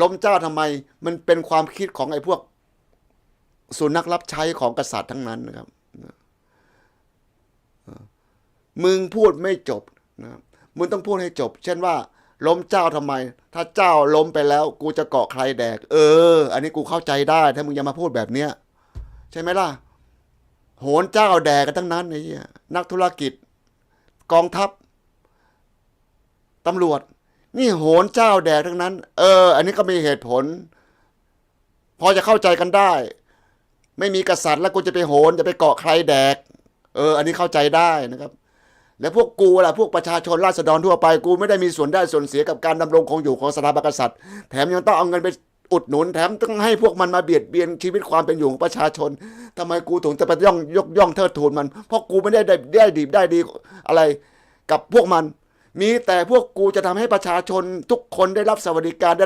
ล้มเจ้าทำไม มันเป็นความคิดของไอ้พวกสุนัขรับใช้ของกษัตริย์ทั้งนั้นนะครับมึงพูดไม่จบนะมึงต้องพูดให้จบ เช่นว่า ล้มเจ้าทำไม ถ้าเจ้าล้มไปแล้ว กูจะเกาะใครแดก เออ อันนี้กูเข้าใจได้ ถ้ามึงยังมาพูดแบบเนี้ยใช่ไหมล่ะ โหนเจ้าแดกกันทั้งนั้นไอ้เหี้ยนักธุรกิจ กองทัพตำรวจ นี่โหนเจ้าแดกทั้งนั้น เออ อันนี้ก็มีเหตุผล พอจะเข้าใจกันได้ ไม่มีกษัตริย์แล้วกูจะไปโหนจะไปเกาะใครแดก เออ อันนี้เข้าใจได้นะครับ แล้วพวกกูล่ะพวกประชาชนราษฎรทั่วไปกูไม่ได้มีส่วนได้ส่วนเสียกับการดำรงคงอยู่ของสถาบันกษัตริย์ แถมยังต้องเอาเงินไปอุดหนุนแถมต้องให้พวกมันมาเบียดเบียนชีวิตความเป็นอยู่ของประชาชนทำไมกูถึงจะไปย่องยกย่องเทิดทูนมัน เพราะกูไม่ได้ได้ได้ดีได้ดีอะไรกับพวกมัน มีแต่พวกกูจะทำให้ประชาชนทุกคนได้รับสวัสดิการได้